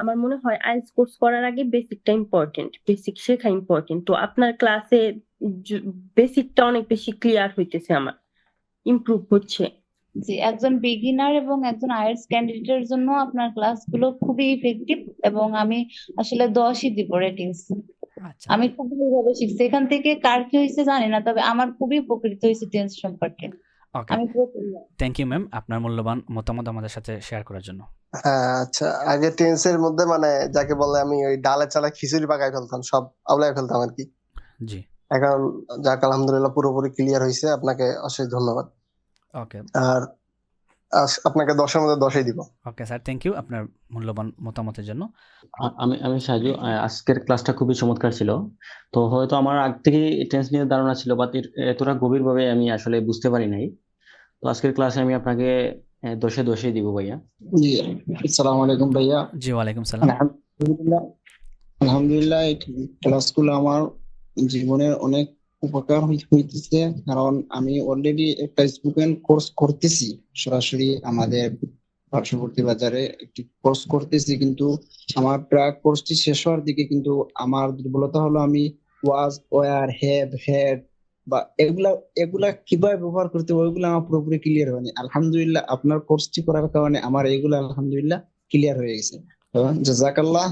আমার মনে হয় আইএলটিএস কোর্স করার আগে বেসিকটা ইম্পর্টেন্ট বেসিক শেখা ইম্পর্টেন্ট তো আপনার ক্লাসে বেসিকটা অনেক বেশি ক্লিয়ার হইতেছে আমার। ইমপ্রুভ হচ্ছে। জি একজন বিগিনার এবং একজন আইএলটিএস ক্যান্ডিডেটের জন্য আপনার ক্লাসগুলো খুবই ইফেক্টিভ এবং আমি আসলে দশই দিব রেটিংস আচ্ছা। আমি খুব ভালোভাবে শিখছি। এখান থেকে কার কি হয়েছে জানি না তবে আমার খুবই উপকৃত হয়েছে টেন্স সম্পর্কে। আমি থ্যাংক ইউ ম্যাম আপনার মূল্যবান মতামত আমাদের সাথে শেয়ার করার জন্য। হ্যাঁ আচ্ছা। আগে টেন্সের মধ্যে মানে যাকে বলে আমি ওই ডালে চালে খিচুড়ি পাকাই ফেলতাম সব আউলাই ফেলতাম আর কি জি। এখন যাক আলহামদুলিল্লাহ পুরোপুরি ক্লিয়ার হয়েছে আপনাকে অশেষ ধন্যবাদ। ওকে। আর আপনাকে দশের মধ্যে দশই দিব। ওকে স্যার থ্যাংক ইউ আপনার মূল্যবান মতামতের জন্য। আমি আমি সাজু আজকের ক্লাসটা খুবই চমৎকার ছিল। তো হয়তো আমার আগ থেকে টেন্স নিয়ে ধারণা ছিল বাট এতটা গভীরভাবে আমি আসলে বুঝতে পারি নাই। তো আজকের ক্লাসে আমি আপনাকে এ, দশে দশে দিব ভাইয়া। জি আসসালামু আলাইকুম ভাইয়া। জি ওয়ালাইকুম সালাম আলহামদুলিল্লাহ আলহামদুলিল্লাহ এই ক্লাসগুলো আমার জীবনের অনেক উপকার হইতেছে। কারণ আমি অলরেডি একটা স্পোকেন কোর্স করতেছি। সরাসরি আমাদের পার্শ্ববর্তী বাজারে একটি কোর্স করতেছি। কিন্তু আমার প্রায় কোর্সটি শেষ হওয়ার দিকে কিন্তু আমার দুর্বলতা হলো আমি ওয়াজ ওয়ার হ্যাভ হ্যাড বা এগুলা এগুলা কীভাবে ব্যবহার করতে হবে, ওইগুলো আমার পুরোপুরি ক্লিয়ার হয়নি। আলহামদুলিল্লাহ, আপনার কোর্সটি করার কারণে আমার এগুলো আলহামদুলিল্লাহ ক্লিয়ার হয়ে গেছে। জাজাকাল্লাহ